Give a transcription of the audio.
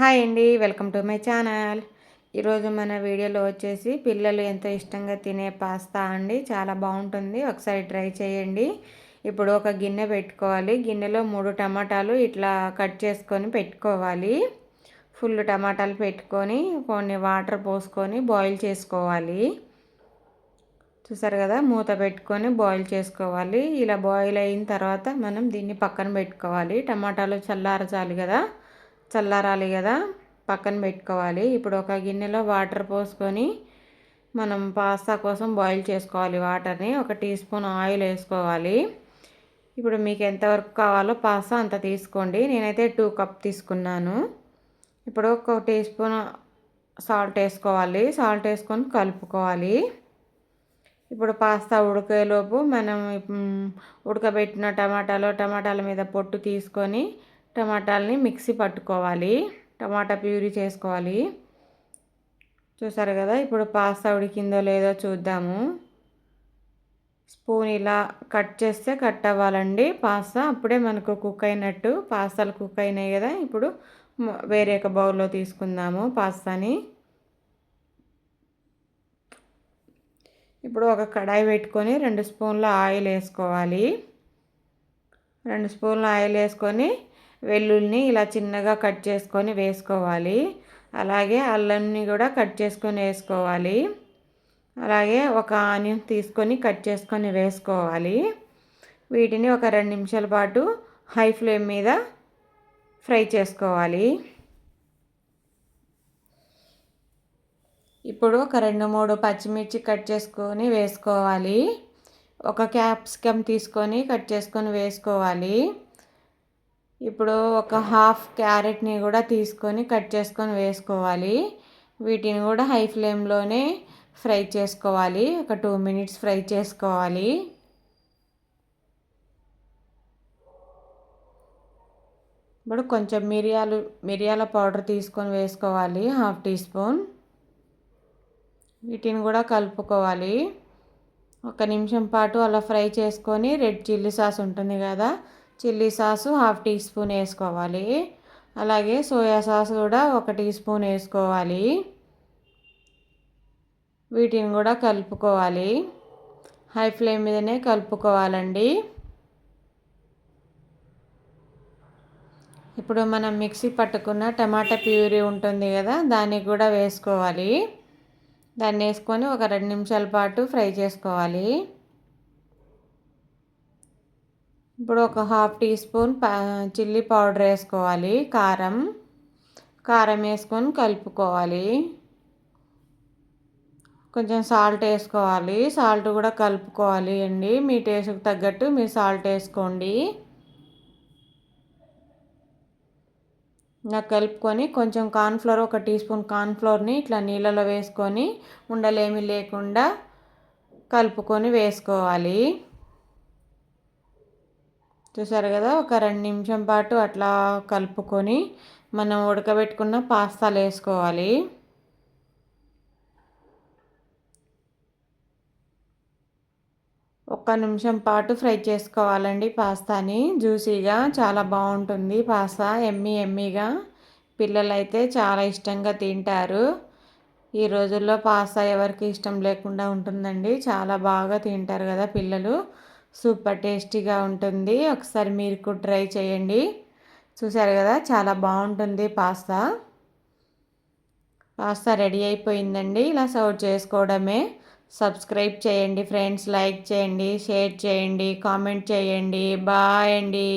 Hi అండి welcome to my channel. ఈరోజు మన వీడియోలో వచ్చేసి పిల్లలు ఎంతో ఇష్టంగా తినే పాస్తా అండి చాలా బాగుంటుంది. ఒకసారి ట్రై చేయండి. ఇప్పుడు ఒక గిన్నె పెట్టుకోవాలి. గిన్నెలో మూడు టమాటాలు ఇట్లా కట్ చేసుకొని పెట్టుకోవాలి. ఫుల్ టమాటాలు పెట్టుకొని కొన్ని వాటర్ పోసుకొని బాయిల్ చేసుకోవాలి. చూసారు కదా మూత పెట్టుకొని బాయిల్ చేసుకోవాలి. ఇలా బాయిల్ అయిన తర్వాత మనం దీన్ని పక్కన పెట్టుకోవాలి. టమాటాలు చల్లారచాలి కదా. చల్లారాలి కదా పక్కన పెట్టుకోవాలి. ఇప్పుడు ఒక గిన్నెలో వాటర్ పోసుకొని మనం పాస్తా కోసం బాయిల్ చేసుకోవాలి వాటర్ని. ఒక టీ స్పూన్ ఆయిల్ వేసుకోవాలి. ఇప్పుడు మీకు ఎంతవరకు కావాలో పాస్తా అంత తీసుకోండి. నేనైతే టూ కప్ తీసుకున్నాను. ఇప్పుడు ఒక టీ స్పూన్ సాల్ట్ వేసుకోవాలి. సాల్ట్ వేసుకొని కలుపుకోవాలి. ఇప్పుడు పాస్తా ఉడికేలోపు మనం ఉడకబెట్టిన టమాటాలు టమాటాల మీద పొట్టు తీసుకొని టమాటాలని మిక్సీ పట్టుకోవాలి. టమాటా ప్యూరీ చేసుకోవాలి. చూసారు కదా ఇప్పుడు పాస్తా ఉడికిందో లేదో చూద్దాము. స్పూన్ ఇలా కట్ చేస్తే కట్ అవ్వాలండి పాస్తా. అప్పుడే మనకు కుక్ అయినట్టు పాస్తాలు కుక్ అయినాయి కదా ఇప్పుడు వేరే ఒక బౌల్లో తీసుకుందాము పాస్తాని. ఇప్పుడు ఒక కడాయి పెట్టుకొని రెండు స్పూన్ల ఆయిల్ వేసుకోవాలి. రెండు స్పూన్ల ఆయిల్ వేసుకొని వెల్లుల్ని ఇలా చిన్నగా కట్ చేసుకొని వేసుకోవాలి. అలాగే అల్లంని కూడా కట్ చేసుకొని వేసుకోవాలి. అలాగే ఒక ఆనియన్ తీసుకొని కట్ చేసుకొని వేసుకోవాలి. వీటిని ఒక రెండు నిమిషాల పాటు హై ఫ్లేమ్ మీద ఫ్రై చేసుకోవాలి. ఇప్పుడు ఒక రెండు మూడు పచ్చిమిర్చి కట్ చేసుకొని వేసుకోవాలి. ఒక క్యాప్సికమ్ తీసుకొని కట్ చేసుకొని వేసుకోవాలి. ఇప్పుడు ఒక హాఫ్ క్యారెట్ని కూడా తీసుకొని కట్ చేసుకొని వేసుకోవాలి. వీటిని కూడా హై ఫ్లేమ్లోనే ఫ్రై చేసుకోవాలి. ఒక టూ మినిట్స్ ఫ్రై చేసుకోవాలి. ఇప్పుడు కొంచెం మిరియాలు మిరియాల పౌడర్ తీసుకొని వేసుకోవాలి. Half teaspoon. వీటిని కూడా కలుపుకోవాలి. ఒక నిమిషం పాటు అలా ఫ్రై చేసుకొని రెడ్ చిల్లీ సాస్ ఉంటుంది కదా chilli sauce half teaspoon వేసుకోవాలి. అలాగే సోయా సాస్ కూడా ఒక టీ స్పూన్ వేసుకోవాలి. వీటిని కూడా కలుపుకోవాలి. హై ఫ్లేమ్ మీదనే కలుపుకోవాలండి. ఇప్పుడు మనం మిక్సీ పట్టుకున్న టమాటా ప్యూరీ ఉంటుంది కదా దాన్ని కూడా వేసుకోవాలి. దాన్ని వేసుకొని ఒక రెండు నిమిషాల పాటు ఫ్రై చేసుకోవాలి. ఇప్పుడు ఒక half teaspoon chilli powder వేసుకోవాలి కారం. కారం వేసుకొని కలుపుకోవాలి. కొంచెం సాల్ట్ వేసుకోవాలి. సాల్ట్ కూడా కలుపుకోవాలి అండి. మీ టేస్ట్కి తగ్గట్టు మీరు సాల్ట్ వేసుకోండి. ఇలా కలుపుకొని కొంచెం కార్న్ఫ్లోర్ ఒక టీ స్పూన్ కార్న్ఫ్లోర్ని ఇట్లా నీళ్ళలో వేసుకొని ఉండలేమి లేకుండా కలుపుకొని వేసుకోవాలి. చూసారు కదా ఒక రెండు నిమిషం పాటు అట్లా కలుపుకొని మనం ఉడకబెట్టుకున్న పాస్తాలు వేసుకోవాలి. ఒక్క నిమిషం పాటు ఫ్రై చేసుకోవాలండి పాస్తాని. జ్యూసీగా చాలా బాగుంటుంది పాస్తా ఎమ్మి ఎమ్మిగా. పిల్లలైతే చాలా ఇష్టంగా తింటారు. ఈ రోజుల్లో పాస్తా ఎవరికి ఇష్టం లేకుండా ఉంటుందండి. చాలా బాగా తింటారు కదా పిల్లలు. సూపర్ టేస్టీగా ఉంటుంది. ఒకసారి మీరు కూడా ట్రై చేయండి. చూసారు కదా చాలా బాగుంటుంది పాస్తా. పాస్తా రెడీ అయిపోయిందండి. ఇలా సర్వ్ చేసుకోవడమే. సబ్స్క్రైబ్ చేయండి ఫ్రెండ్స్ లైక్ చేయండి షేర్ చేయండి కామెంట్ చేయండి. బాయ్ అండి.